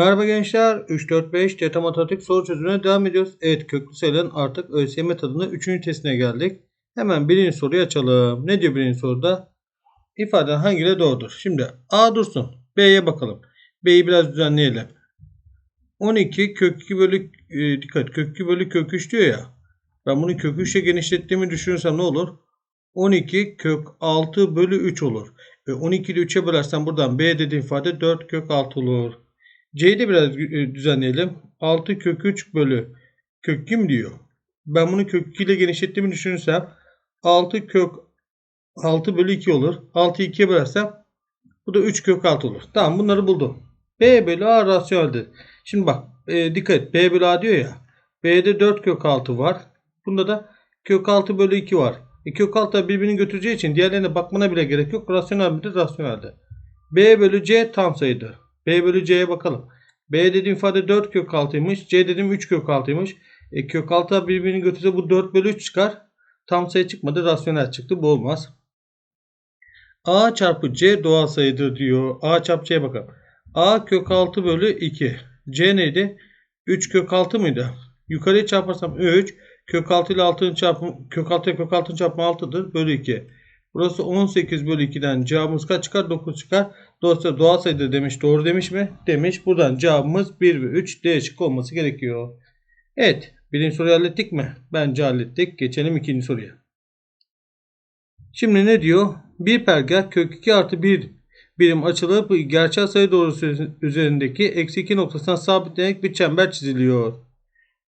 Merhaba gençler. 3, 4, 5 TET Matematik soru çözümüne devam ediyoruz. Evet köklü sayıların artık ÖSYM tadında 3. testine geldik. Hemen birinci soruyu açalım. Ne diyor birinci soruda? İfaden hangileri doğrudur? Şimdi A dursun. B'ye bakalım. B'yi biraz düzenleyelim. 12 kök 2 bölü e, dikkat kök 2 bölü kök 3 diyor ya. Ben bunu kök 3'e genişlettiğimi düşünürsem ne olur? 12 kök 6 bölü 3 olur. E, 12 ile 3'e bölersem buradan B dediğim ifade 4 kök 6 olur. C'yi de biraz e, düzenleyelim. 6 kök 3 bölü kök kim diyor. Ben bunu kök 2 ile genişlettiğimi düşünürsem 6 kök 6 bölü 2 olur. 6'yı 2'ye bölersem bu da 3 kök 6 olur. Tamam bunları buldum. B bölü A rasyoneldir. Şimdi bak e, dikkat et. B bölü A diyor ya. B'de 4 kök 6 var. Bunda da kök 6 bölü 2 var. E, kök 6 birbirini götüreceği için diğerlerine bakmana bile gerek yok. Rasyonel midir? Rasyoneldir. B bölü C tam sayıdır. B bölü C'ye bakalım. B dediğim ifade 4 kök 6'ymış. C dediğim 3 kök 6'ymış. E, kök 6 birbirini götürse bu 4 bölü 3 çıkar. Tam sayı çıkmadı. Rasyonel çıktı. Bu olmaz. A çarpı C doğal sayıdır diyor. A çarpı C'ye bakalım. A kök 6 bölü 2. C neydi? 3 kök 6 mıydı? Yukarıya çarparsam 3. Kök 6 ile 6'nın çarpımı kök 6 ile kök 6'nın çarpımı 6'dır. Bölü 2. Burası 18 bölü 2'den cevabımız kaç çıkar? 9 çıkar. Dolayısıyla doğal sayıdır demiş. Doğru demiş mi? Demiş. Buradan cevabımız 1 ve 3 D şıkkı olması gerekiyor. Evet. Birinci soruyu hallettik mi? Bence hallettik. Geçelim ikinci soruya. Şimdi ne diyor? Bir pergel kök 2 artı 1 birim açılıp gerçel sayı doğrusu üzerindeki eksi 2 noktasına sabitlenerek bir çember çiziliyor.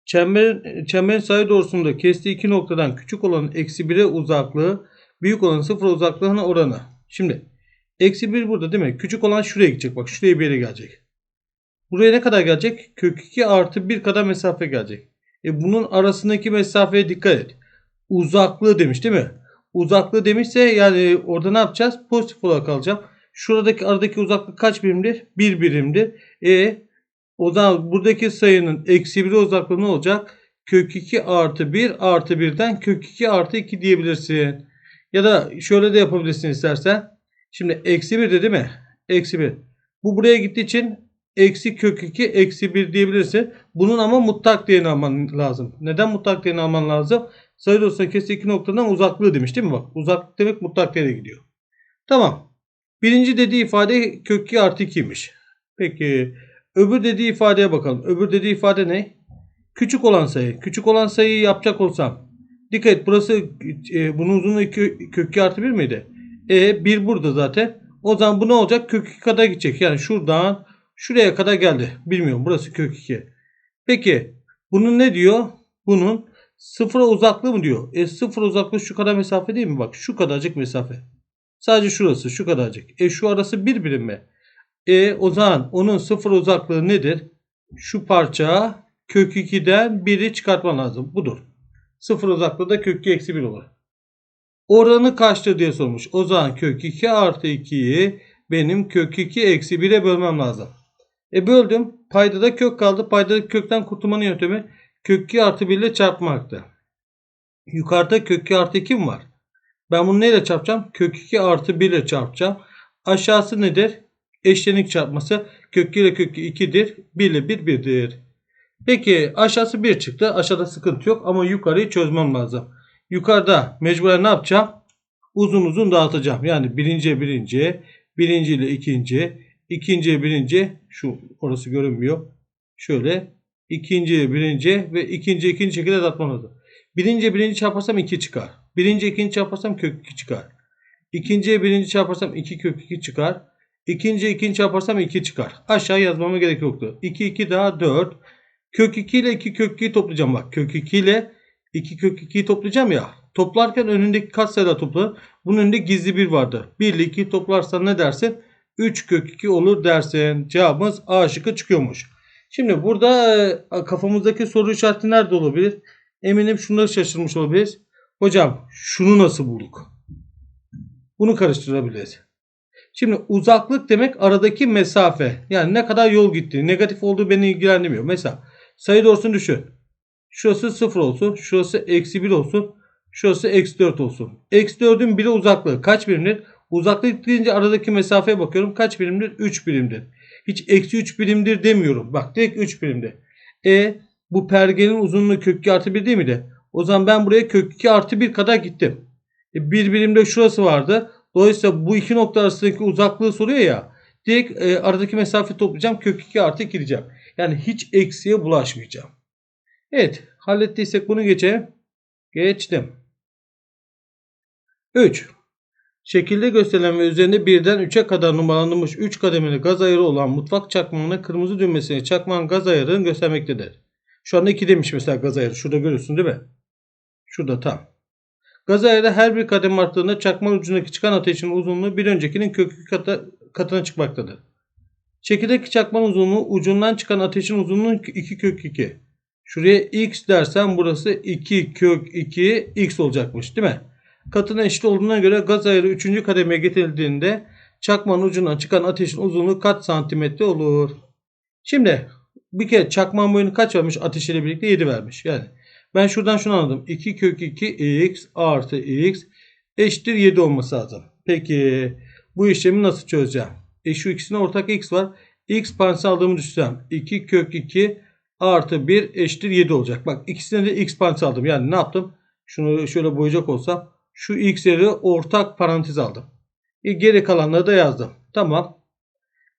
Çember, çemberin sayı doğrusunda kestiği iki noktadan küçük olan eksi 1'e uzaklığı büyük olan 0 uzaklığına oranı. Şimdi eksi 1 burada değil mi? Küçük olan şuraya gidecek. Bak şuraya bir yere gelecek. Buraya ne kadar gelecek? Kök 2 artı 1 kadar mesafe gelecek. E bunun arasındaki mesafeye dikkat et. Uzaklığı demiş değil mi? Uzaklığı demişse yani orada ne yapacağız? Pozitif olarak alacağım. Şuradaki aradaki uzaklık kaç birimdir? 1 birimdir. E o zaman buradaki sayının eksi 1 uzaklığı ne olacak? Kök 2 artı 1 artı 1'den kök 2 artı 2 diyebilirsin. Ya da şöyle de yapabilirsin istersen. Şimdi eksi 1 de değil mi? Eksi 1. Bu buraya gittiği için eksi kök 2 eksi 1 diyebilirsin. Bunun ama mutlak değerini alman lazım. Neden mutlak değerini alman lazım? Sayı dolayısıyla kesti iki noktadan uzaklığı demiş değil mi? Bak uzaklık demek mutlak değere gidiyor. Tamam. Birinci dediği ifade kök 2 artı 2'ymiş. Peki öbür dediği ifadeye bakalım. Öbür dediği ifade ne? Küçük olan sayı. Küçük olan sayıyı yapacak olsam. Dikkat et burası e, bunun uzunluğu kök 2 artı 1 miydi? E 1 burada zaten. O zaman bu ne olacak? Kök 2 kadar gidecek. Yani şuradan şuraya kadar geldi. Bilmiyorum burası kök 2. Peki bunun ne diyor? Bunun sıfıra uzaklığı mı diyor? E sıfır uzaklığı şu kadar mesafe değil mi? Bak şu kadarcık mesafe. Sadece şurası şu kadarcık. E şu arası bir birim mi? E o zaman onun sıfır uzaklığı nedir? Şu parça kök 2'den 1'i çıkartman lazım. Budur. Sıfır uzaklığı da kök 2 eksi 1 olur. Oranı kaçtır diye sormuş. O zaman kök 2 artı 2'yi benim kök 2 eksi 1'e bölmem lazım. E böldüm. Payda da kök kaldı. Payda kökten kurtulmanın yöntemi kök 2 artı 1 ile çarpmaktı. Yukarıda kök 2 artı 2 mi var? Ben bunu neyle çarpacağım? Kök 2 artı 1 ile çarpacağım. Aşağısı nedir? Eşlenik çarpması. Kök 2 ile kök 2'dir. 1 ile 1 1'dir. Peki aşağısı 1 çıktı. Aşağıda sıkıntı yok ama yukarıyı çözmem lazım. Yukarıda mecburen ne yapacağım? Uzun uzun dağıtacağım. Yani birinci birinci, birinci ile ikinci, ikinci birinci, şu orası görünmüyor. Şöyle ikinci birinci ve ikinci ikinci şekilde dağıtmam lazım. Birinci birinci çarparsam 2 çıkar. Birinci ikinci çarparsam kök 2 çıkar. İkinciye birinci çarparsam 2 kök 2 çıkar. İkinci ikinci çarparsam 2 çıkar. Aşağı yazmama gerek yoktu. 2 2 daha 4. Kök 2 ile 2 kök 2'yi toplayacağım bak. Kök 2 ile 2 kök 2'yi toplayacağım ya. Toplarken önündeki kaç sayıda toplar? Bunun önünde gizli 1 vardı. 1 ile 2'yi toplarsan ne dersin? 3 kök 2 olur dersin. Cevabımız A şıkkı çıkıyormuş. Şimdi burada e, kafamızdaki soru işareti nerede olabilir? Eminim şunları şaşırmış olabiliriz. Hocam şunu nasıl bulduk? Bunu karıştırabiliriz. Şimdi uzaklık demek aradaki mesafe. Yani ne kadar yol gitti. Negatif olduğu beni ilgilendirmiyor. Mesela sayı doğrusunu düşün. Şurası 0 olsun. Şurası eksi 1 olsun. Şurası eksi 4 olsun. Eksi 4'ün biri uzaklığı kaç birimdir? Uzaklık deyince aradaki mesafeye bakıyorum. Kaç birimdir? 3 birimdir. Hiç eksi 3 birimdir demiyorum. Bak direkt 3 birimde. E bu pergenin uzunluğu kök 2 artı 1 değil miydi? O zaman ben buraya kök 2 artı 1 kadar gittim. E, bir birimde şurası vardı. Dolayısıyla bu iki nokta arasındaki uzaklığı soruyor ya. Direkt e, aradaki mesafe toplayacağım. Kök 2 artı gireceğim. Yani hiç eksiye bulaşmayacağım. Evet. Hallettiysek bunu geçelim. Geçtim. 3. Şekilde gösterilen ve üzerinde birden 3'e kadar numaralanmış 3 kademeli gaz ayarı olan mutfak çakmağına kırmızı düğmesini çakmağın gaz ayarını göstermektedir. Şu anda 2 demiş mesela gaz ayarı. Şurada görüyorsun değil mi? Şurada tam. Gaz ayarı her bir kademe arttığında çakma ucundaki çıkan ateşin uzunluğu bir öncekinin kök katı, katına çıkmaktadır. Şekildeki çakmanın uzunluğu ucundan çıkan ateşin uzunluğu 2 kök 2. Şuraya x dersen burası 2 kök 2 x olacakmış değil mi? Katına eşit olduğuna göre gaz ayarı 3. kademeye getirildiğinde çakmanın ucundan çıkan ateşin uzunluğu kaç santimetre olur? Şimdi bir kere çakmağın boyunu kaç vermiş? Ateş ile birlikte 7 vermiş. Yani ben şuradan şunu anladım. 2 kök 2 x artı x eşittir 7 olması lazım. Peki bu işlemi nasıl çözeceğim? E şu ikisine ortak x var. x parantez aldığımı düşünsem 2 kök 2 artı 1 eşittir 7 olacak. Bak ikisine de x parantez aldım. Yani ne yaptım? Şunu şöyle boyayacak olsam şu x'leri ortak parantez aldım. E geri kalanları da yazdım. Tamam.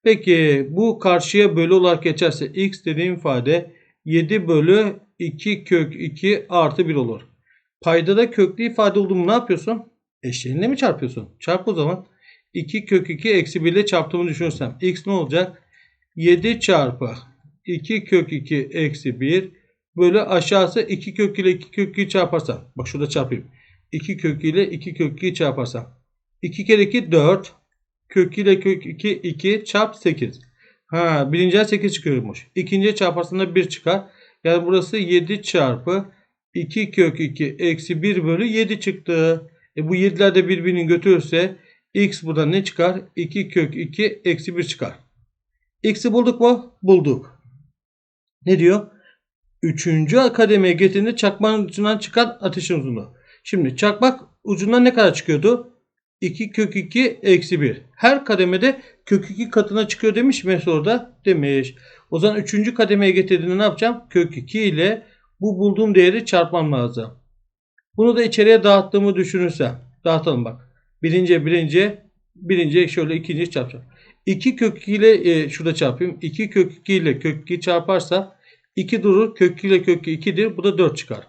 Peki bu karşıya bölü olarak geçerse x dediğim ifade 7 bölü 2 kök 2 artı 1 olur. Payda da köklü ifade olduğumu ne yapıyorsun? Eşleriyle mi çarpıyorsun? Çarp o zaman. 2 kök 2 eksi 1 ile çarptığımı düşünürsem x ne olacak? 7 çarpı 2 kök 2 eksi 1 bölü aşağısı 2 kök ile 2 kök 2 çarparsam. Bak şurada çarpayım. 2 kök ile 2 kök 2 çarparsam. 2 kere 2 4. Kök ile kök 2 2 çarp 8. Ha birinciye 8 çıkıyormuş. İkinciye çarparsam da 1 çıkar. Yani burası 7 çarpı 2 kök 2 eksi 1 bölü 7 çıktı. E bu 7'ler de birbirini götürürse x burada ne çıkar? 2 kök 2 eksi 1 çıkar. X'i bulduk mu? Bulduk. Ne diyor? Üçüncü kademeye getirdiğinde çakmanın ucundan çıkan ateşin uzunluğu. Şimdi çakmak ucundan ne kadar çıkıyordu? 2 kök 2 eksi 1. Her kademede kök 2 katına çıkıyor demiş mi soruda? Demiş. O zaman 3. kademeye getirdiğinde ne yapacağım? Kök 2 ile bu bulduğum değeri çarpmam lazım. Bunu da içeriye dağıttığımı düşünürsem. Dağıtalım bak. Birinci birinci birinci şöyle ikinci çarpacağım. 2 kök 2 ile e, şurada çarpayım. 2 kök 2 ile kök 2 çarparsa 2 durur. Kök 2 ile kök 2 2'dir. Bu da 4 çıkar.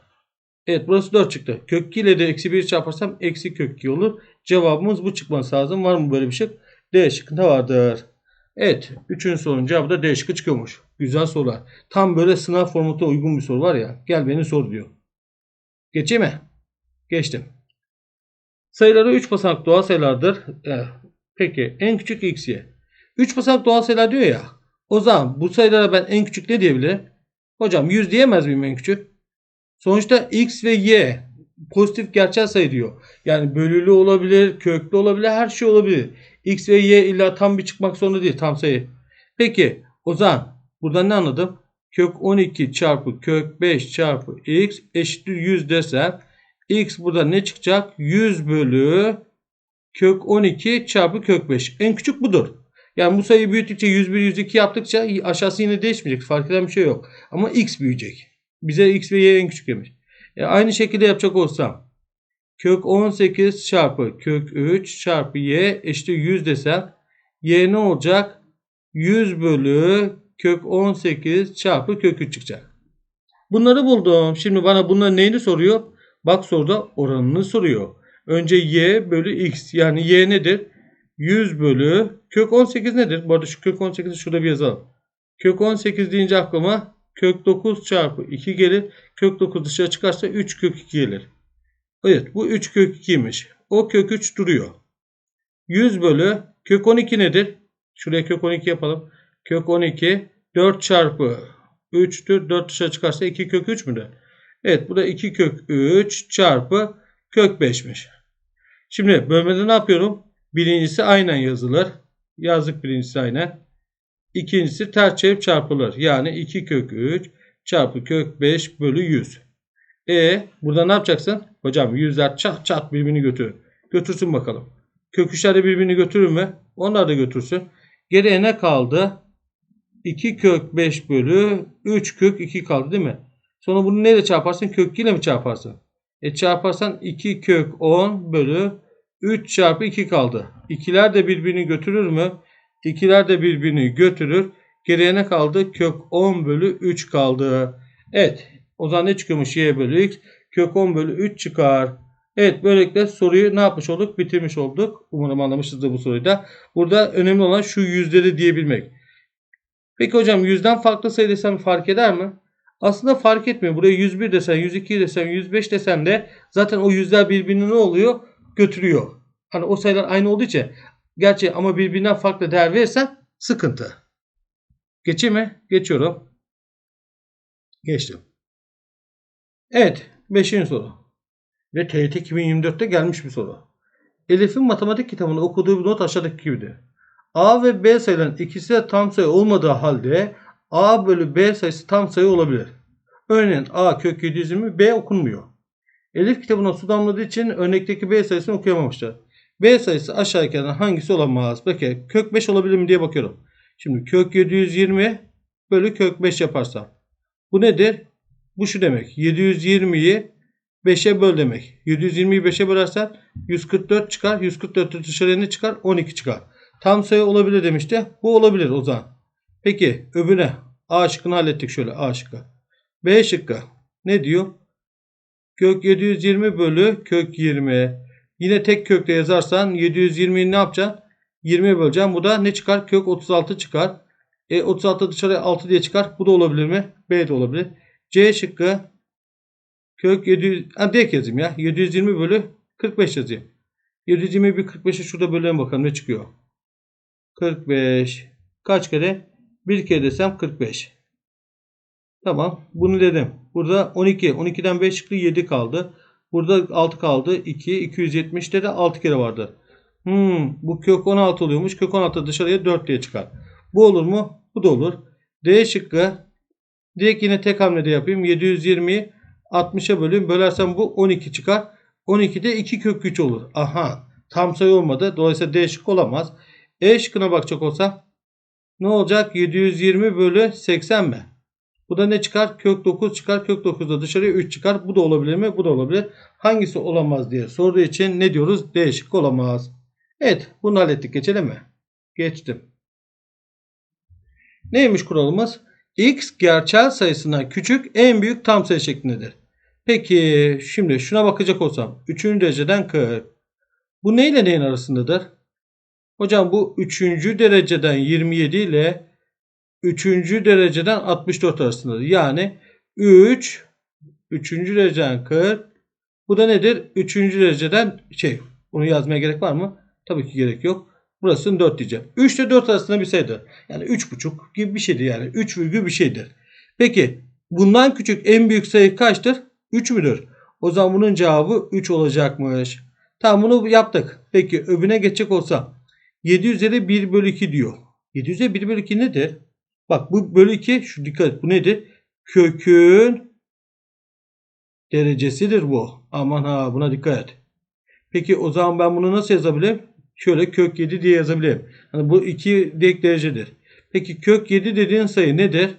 Evet burası 4 çıktı. Kök 2 ile de eksi 1 çarparsam eksi kök 2 olur. Cevabımız bu çıkması lazım. Var mı böyle bir şey? D şıkkında vardır. Evet. Üçüncü sorunun cevabı da D şıkkı çıkıyormuş. Güzel sorular. Tam böyle sınav formatı uygun bir soru var ya. Gel beni sor diyor. Geçeyim mi? Geçtim. Sayıları 3 basamak doğal sayılardır. Evet. Peki en küçük x, y. 3 basamak doğal sayılar diyor ya. O zaman bu sayılara ben en küçük ne diyebilirim? Hocam 100 diyemez miyim en küçük? Sonuçta x ve y pozitif gerçel sayı diyor. Yani bölülü olabilir, köklü olabilir, her şey olabilir. x ve y illa tam bir çıkmak zorunda değil tam sayı. Peki o zaman buradan ne anladım? Kök 12 çarpı kök 5 çarpı x eşittir 100 desem x burada ne çıkacak? 100 bölü kök 12 çarpı kök 5. En küçük budur. Yani bu sayıyı büyüttükçe 101, 102 yaptıkça aşağısı yine değişmeyecek. Fark eden bir şey yok. Ama x büyüyecek. Bize x ve y en küçük demiş. E aynı şekilde yapacak olsam kök 18 çarpı kök 3 çarpı y eşittir 100 desem y ne olacak? 100 bölü kök 18 çarpı kök 3 çıkacak. Bunları buldum. Şimdi bana bunların neyini soruyor? Bak soruda oranını soruyor. Önce y bölü x yani y nedir? 100 bölü kök 18 nedir? Bu arada şu kök 18'i şurada bir yazalım. Kök 18 deyince aklıma kök 9 çarpı 2 gelir. Kök 9 dışarı çıkarsa 3 kök 2 gelir. Evet bu 3 kök 2'ymiş. O kök 3 duruyor. 100 bölü kök 12 nedir? Şuraya kök 12 yapalım. Kök 12 4 çarpı 3'tür. 4 dışarı çıkarsa 2 kök 3 müdür? Evet bu da 2 kök 3 çarpı kök 5'miş. Şimdi bölmede ne yapıyorum? Birincisi aynen yazılır. Yazdık birincisi aynen. İkincisi ters çevirip çarpılır. Yani 2 kök 3 çarpı kök 5 bölü 100. E burada ne yapacaksın? Hocam yüzler çat çat birbirini götürür. Götürsün bakalım. Kök 3'ler de birbirini götürür mü? Onlar da götürsün. Geriye ne kaldı? 2 kök 5 bölü 3 kök 2 kaldı değil mi? Sonra bunu neyle çarparsın? Kök 2 ile mi çarparsın? E çarparsan 2 kök 10 bölü 3 çarpı 2 kaldı. İkiler de birbirini götürür mü? İkiler de birbirini götürür. Geriye ne kaldı? Kök 10 bölü 3 kaldı. Evet. O zaman ne çıkıyormuş? Y bölü x. Kök 10 bölü 3 çıkar. Evet böylelikle soruyu ne yapmış olduk? Bitirmiş olduk. Umarım anlamışızdır bu soruyu da. Burada önemli olan şu yüzleri diyebilmek. Peki hocam yüzden farklı sayı desem fark eder mi? Aslında fark etmiyor. Buraya 101 desen, 102 desen, 105 desen de zaten o yüzler birbirini ne oluyor? Götürüyor. Hani o sayılar aynı olduğu için. Gerçi ama birbirinden farklı değer verirsen sıkıntı. Geçeyim mi? Geçiyorum. Geçtim. Evet. Beşinci soru. Ve TYT 2024'te gelmiş bir soru. Elif'in matematik kitabında okuduğu bir not aşağıdaki gibidir. A ve B sayıların ikisi de tam sayı olmadığı halde A bölü B sayısı tam sayı olabilir. Örneğin A kök 720 B okunmuyor. Elif kitabına su damladığı için örnekteki B sayısını okuyamamışlar. B sayısı aşağıdakilerden hangisi olamaz? Peki kök 5 olabilir mi diye bakıyorum. Şimdi kök 720 bölü kök 5 yaparsam. Bu nedir? Bu şu demek. 720'yi 5'e böl demek. 720'yi 5'e bölersen 144 çıkar. 144 dışarıya ne çıkar? 12 çıkar. Tam sayı olabilir demişti. Bu olabilir o zaman. Peki öbürüne A şıkkını hallettik şöyle A şıkkı. B şıkkı ne diyor? Kök 720 bölü kök 20. Yine tek kökle yazarsan 720'yi ne yapacaksın? 20'ye böleceğim. Bu da ne çıkar? Kök 36 çıkar. E 36 dışarıya 6 diye çıkar. Bu da olabilir mi? B de olabilir. C şıkkı kök 700 ha, direkt yazayım ya. 720 bölü 45 yazayım. 720 bir 45'e şurada bölelim bakalım ne çıkıyor. 45 kaç kere? Bir kere desem 45. Tamam. Bunu dedim. Burada 12. 12'den 5 çıktı 7 kaldı. Burada 6 kaldı. 2. 270'te de 6 kere vardı. Hmm, bu kök 16 oluyormuş. Kök 16 dışarıya 4 diye çıkar. Bu olur mu? Bu da olur. D şıkkı. Direkt yine tek hamlede yapayım. 720'yi 60'a böleyim. Bölersem bu 12 çıkar. 12'de 2 kök 3 olur. Aha. Tam sayı olmadı. Dolayısıyla D şıkkı olamaz. E şıkkına bakacak olsam ne olacak? 720 bölü 80 mi? Bu da ne çıkar? Kök 9 çıkar. Kök 9'da dışarıya 3 çıkar. Bu da olabilir mi? Bu da olabilir. Hangisi olamaz diye sorduğu için ne diyoruz? D şıkkı olamaz. Evet. Bunu hallettik. Geçelim mi? Geçtim. Neymiş kuralımız? X gerçel sayısından küçük en büyük tam sayı şeklindedir. Peki şimdi şuna bakacak olsam 3. dereceden 40. Bu neyle neyin arasındadır? Hocam bu 3. dereceden 27 ile 3. dereceden 64 arasındadır. Yani 3 3. dereceden 40 bu da nedir? 3. dereceden şey bunu yazmaya gerek var mı? Tabii ki gerek yok. Burasını 4 diyeceğim. 3 ile 4 arasında bir sayıdır. Yani 3,5 gibi bir şeydir yani. 3 virgül bir şeydir. Peki bundan küçük en büyük sayı kaçtır? 3 müdür? O zaman bunun cevabı 3 olacakmış. Tamam bunu yaptık. Peki öbüne geçecek olsam 7 üzeri 1 bölü 2 diyor. 7 üzeri 1 bölü 2 nedir? Bak bu bölü 2 şu dikkat bu nedir? Kökün derecesidir bu. Aman ha buna dikkat et. Peki o zaman ben bunu nasıl yazabilirim? Şöyle kök 7 diye yazabilirim. Hani bu 2 direkt derecedir. Peki kök 7 dediğin sayı nedir?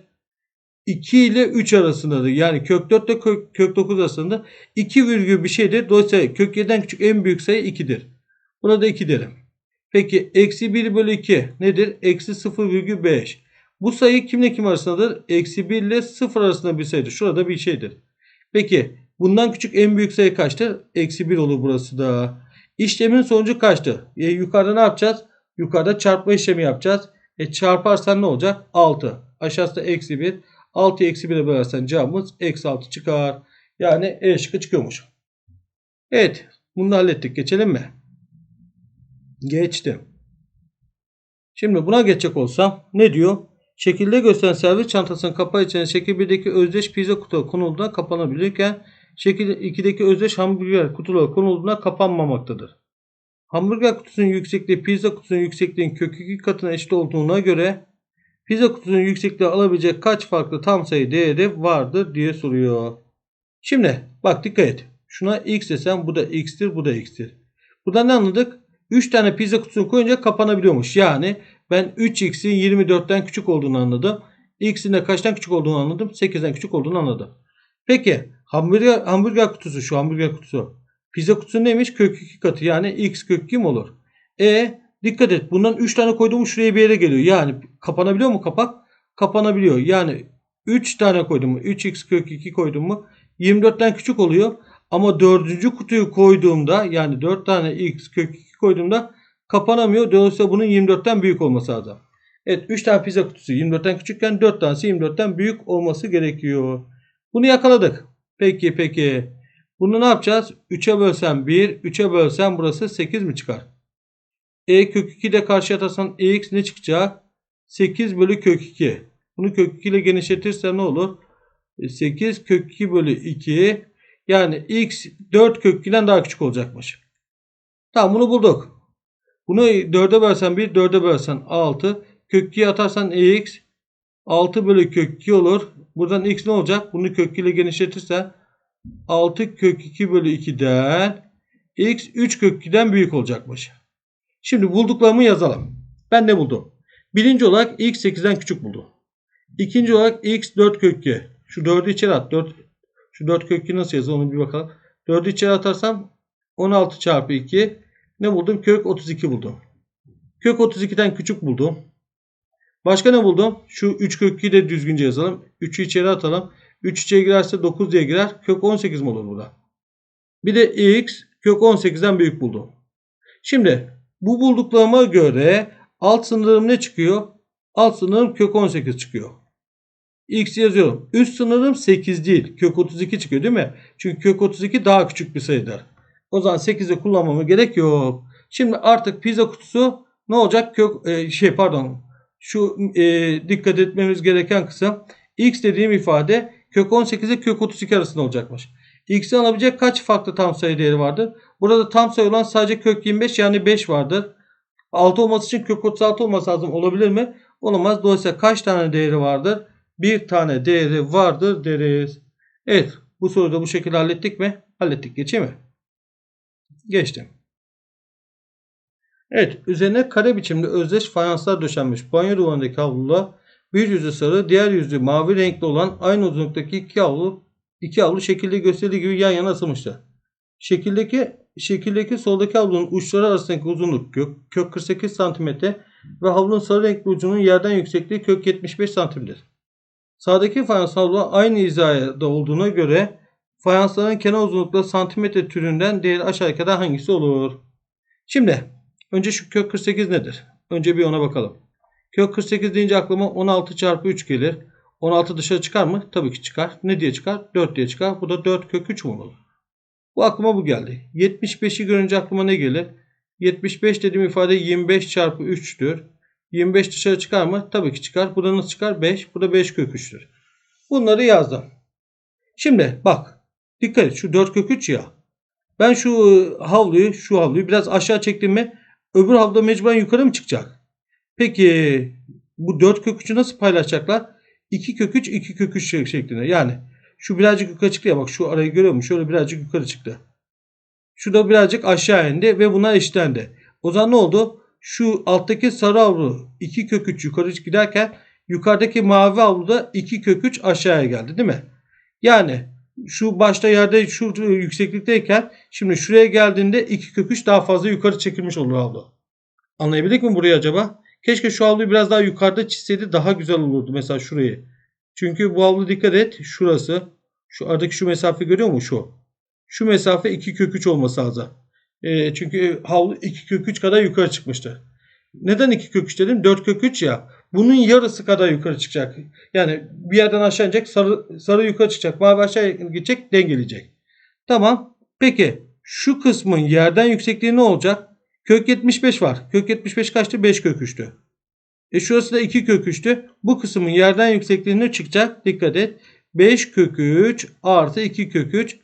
2 ile 3 arasındadır. Yani kök 4 ile kök, kök 9 arasında 2 virgül bir şeydir. Dolayısıyla kök 7'den küçük en büyük sayı 2'dir. Buna da 2 derim. Peki eksi 1 bölü 2 nedir? Eksi 0,5. Bu sayı kimle kim arasındadır? Eksi 1 ile 0 arasında bir sayıdır. Şurada bir şeydir. Peki bundan küçük en büyük sayı kaçtır? Eksi 1 olur burası da. İşlemin sonucu kaçtı? E, yukarıda ne yapacağız? Yukarıda çarpma işlemi yapacağız. E, çarparsan ne olacak? 6. Aşağısı da eksi 1. 6'yı eksi 1'e bölersen cevabımız eksi 6 çıkar. Yani E şıkkı çıkıyormuş. Evet. Bunu da hallettik. Geçelim mi? Geçtim. Şimdi buna geçecek olsam ne diyor? Şekilde gösteren servis çantasının kapağı içine şekil 1'deki özdeş pizza kutuları konulduğunda kapanabilirken şekil 2'deki özdeş hamburger kutuları konulduğunda kapanmamaktadır. Hamburger kutusunun yüksekliği pizza kutusunun yüksekliğinin kök 2 katına eşit olduğuna göre pizza kutusunun yüksekliği alabilecek kaç farklı tam sayı değeri vardır diye soruyor. Şimdi bak dikkat et. Şuna x desem bu da x'tir bu da x'tir. Buradan ne anladık? 3 tane pizza kutusunu koyunca kapanabiliyormuş. Yani Ben 3x'in 24'ten küçük olduğunu anladım. x'in de kaçtan küçük olduğunu anladım. 8'den küçük olduğunu anladım. Peki hamburger, hamburger kutusu şu hamburger kutusu. Pizza kutusu neymiş? Kök 2 katı yani x kök 2 mi olur? E dikkat et bundan 3 tane koydum şuraya bir yere geliyor. Yani kapanabiliyor mu kapak? Kapanabiliyor. Yani 3 tane koydum mu? 3x kök 2 koydum mu? 24'ten küçük oluyor. Ama dördüncü kutuyu koyduğumda yani 4 tane x kök 2 koyduğumda kapanamıyor. Dolayısıyla bunun 24'ten büyük olması lazım. Evet 3 tane pizza kutusu 24'ten küçükken 4 tanesi 24'ten büyük olması gerekiyor. Bunu yakaladık. Peki peki. Bunu ne yapacağız? 3'e bölsem 1, 3'e bölsem burası 8 mi çıkar? E kök 2 de karşıya atarsan ex ne çıkacak? 8 bölü kök 2. Bunu kök 2 ile genişletirse ne olur? 8 kök 2 bölü 2. Yani x 4 kök 2'den daha küçük olacakmış. Tamam bunu bulduk. Bunu 4'e bölsen 1, 4'e bölsen 6. Kök 2'ye atarsan ex 6 bölü kök 2 olur. Buradan x ne olacak? Bunu kök 2 ile genişletirsen 6 kök 2 bölü 2'den x 3 kök 2'den büyük olacakmış. Şimdi bulduklarımı yazalım. Ben ne buldum? Birinci olarak x 8'den küçük buldum. İkinci olarak x 4 kök 2. Şu 4'ü içeri at. 4, şu 4 kök 2 nasıl yazılır onu bir bakalım. 4'ü içeri atarsam 16 çarpı 2. Ne buldum? Kök 32 buldum. Kök 32'den küçük buldum. Başka ne buldum? Şu 3 kök 2'yi de düzgünce yazalım. 3'ü içeri atalım. 3 içeri girerse 9 diye girer. Kök 18 mi olur burada? Bir de x kök 18'den büyük buldum. Şimdi bu bulduklarıma göre alt sınırım ne çıkıyor? Alt sınırım kök 18 çıkıyor. X yazıyorum. Üst sınırım 8 değil. Kök 32 çıkıyor değil mi? Çünkü kök 32 daha küçük bir sayıdır. O zaman 8'i kullanmama gerek yok. Şimdi artık pizza kutusu ne olacak? Kök e, şey pardon. Şu e, dikkat etmemiz gereken kısım x dediğim ifade kök 18'e kök 32 arasında olacakmış. X'i alabilecek kaç farklı tam sayı değeri vardır? Burada tam sayı olan sadece kök 25 yani 5 vardır. 6 olması için kök 36 olması lazım. Olabilir mi? Olamaz. Dolayısıyla kaç tane değeri vardır? Bir tane değeri vardır deriz. Evet. Bu soruyu da bu şekilde hallettik mi? Hallettik. Geçeyim mi? Geçtim. Evet. Üzerine kare biçimde özdeş fayanslar döşenmiş banyo duvarındaki havluda bir yüzü sarı, diğer yüzü mavi renkli olan aynı uzunluktaki iki havlu iki havlu şekilde gösterildiği gibi yan yana asılmıştır. Şekildeki şekildeki soldaki havlunun uçları arasındaki uzunluk kök, kök 48 cm ve havlunun sarı renkli ucunun yerden yüksekliği kök 75 cm'dir. Sağdaki fayans havlu aynı hizada olduğuna göre fayansların kenar uzunlukları santimetre türünden değeri aşağıdaki hangisi olur? Şimdi önce şu kök 48 nedir? Önce bir ona bakalım. Kök 48 deyince aklıma 16 çarpı 3 gelir. 16 dışarı çıkar mı? Tabii ki çıkar. Ne diye çıkar? 4 diye çıkar. Bu da 4 kök 3 mü olur? Bu aklıma bu geldi. 75'i görünce aklıma ne gelir? 75 dediğim ifade 25 çarpı 3'tür. 25 dışarı çıkar mı? Tabii ki çıkar. Burada nasıl çıkar? 5. Bu da 5 kök 3'tür. Bunları yazdım. Şimdi bak. Dikkat et. Şu 4 kök 3 ya. Ben şu havluyu, şu havluyu biraz aşağı çektim mi öbür havlu mecburen yukarı mı çıkacak? Peki bu 4 kök 3'ü nasıl paylaşacaklar? 2 kök 3, 2 kök 3 şeklinde. Yani şu birazcık yukarı çıktı ya bak şu arayı görüyor musun? Şöyle birazcık yukarı çıktı. Şu da birazcık aşağı indi ve bunlar eşitlendi. O zaman ne oldu? Şu alttaki sarı avlu 2 kök 3 yukarı giderken yukarıdaki mavi avlu da 2 kök 3 aşağıya geldi değil mi? Yani şu başta yerde şu yükseklikteyken şimdi şuraya geldiğinde 2 kök 3 daha fazla yukarı çekilmiş olur avlu. Anlayabildik mi burayı acaba? Keşke şu avluyu biraz daha yukarıda çizseydi daha güzel olurdu mesela şurayı. Çünkü bu havlu dikkat et şurası. Şu aradaki şu mesafe görüyor musun şu? Şu mesafe 2 kök 3 olması lazım. E, çünkü havlu 2 kök 3 kadar yukarı çıkmıştı. Neden 2 kök 3 dedim? 4 kök 3 ya. Bunun yarısı kadar yukarı çıkacak. Yani bir yerden aşağı inecek sarı, sarı yukarı çıkacak. Mavi aşağı gidecek dengeleyecek. Tamam. Peki şu kısmın yerden yüksekliği ne olacak? Kök 75 var. Kök 75 kaçtı? 5 kök 3'tü. E şurası da 2 kök 3'tü. Bu kısmın yerden yüksekliği ne çıkacak? Dikkat et. 5 kök 3 artı 2 kök 3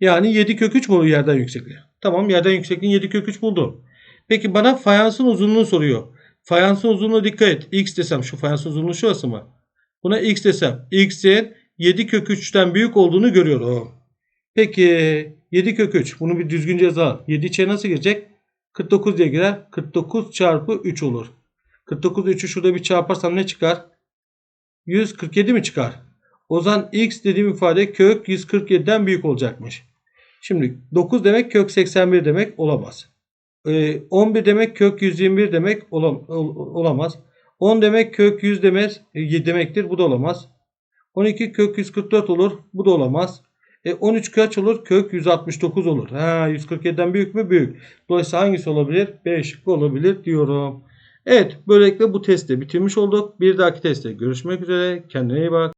yani 7 kök 3 bulur yerden yüksekliği. Tamam yerden yüksekliğin 7 kök 3 buldum. Peki bana fayansın uzunluğunu soruyor. Fayansın uzunluğuna dikkat et. X desem şu fayansın uzunluğu şurası mı? Buna X desem. X'in 7 kök 3'ten büyük olduğunu görüyorum. Peki 7 kök 3. Bunu bir düzgünce yazalım. 7 içeri nasıl girecek? 49 diye girer. 49 çarpı 3 olur. 49 3'ü şurada bir çarparsam ne çıkar? 147 mi çıkar? O zaman x dediğim ifade kök 147'den büyük olacakmış. Şimdi 9 demek kök 81 demek olamaz. Ee, 11 demek kök 121 demek olam- ol- olamaz. 10 demek kök 100 demek, e, demektir. Bu da olamaz. 12 kök 144 olur. Bu da olamaz. E 13 kaç olur? Kök 169 olur. Ha 147'den büyük mü? Büyük. Dolayısıyla hangisi olabilir? B olabilir diyorum. Evet böylelikle bu testi bitirmiş olduk. Bir dahaki testte görüşmek üzere. Kendine iyi bak.